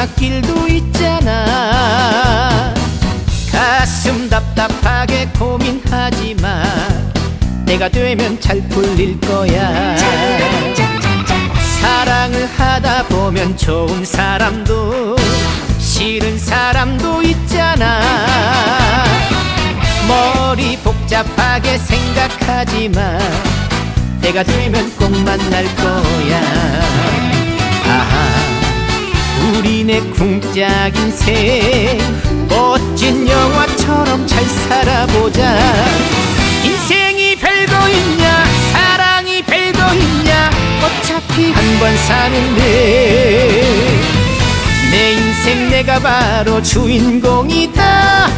지름길도 있잖아. 가슴 답답하게 고민하지마 내가 되면 잘 풀릴 거야. 사랑을 하다 보면 좋은 사람도 싫은 사람도 있잖아. 머리 복잡하게 생각하지마 내가 되면 꼭 만날 거야 우리네 쿵짝 인생 멋진 영화처럼 잘 살아보자. 인생이 별거 있냐? 사랑이 별거 있냐? 어차피 한 번 사는데 내 인생 내가 바로 주인공이다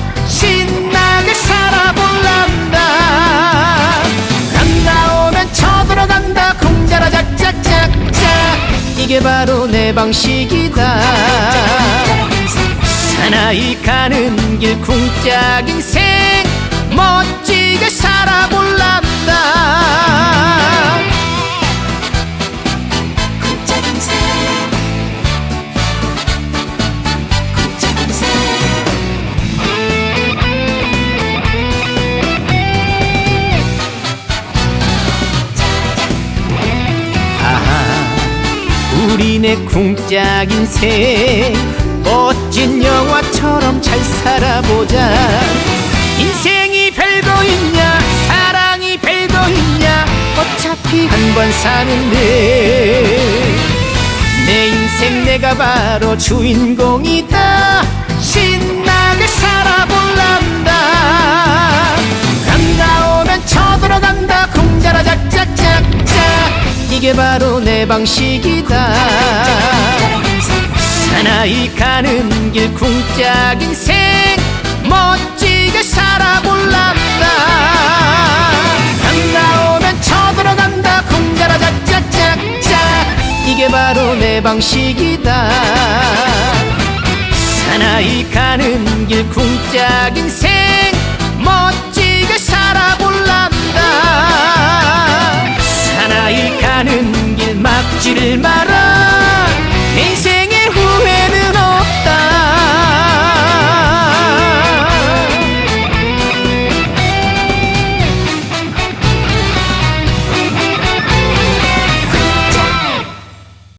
이게 바로 내 방식이다. 사나이 가는 길 쿵짝 인생 멋지게 살아볼 우리네 쿵짝 인생 멋진 영화처럼 잘 살아보자. 인생이 별거 있냐? 사랑이 별거 있냐? 어차피 한 번 사는데 내 인생 내가 바로 주인공이다. 신나게 살아볼란 바로 내 방식이다. 사나이 가는 길 쿵짝 인생 멋지게 살아볼란다. 간다 오면 쳐들어간다. 공자라 짝짝짝짝. 이게 바로 내 방식이다. 사나이 가는 길 쿵짝 인생 가는 길 막지를 말아.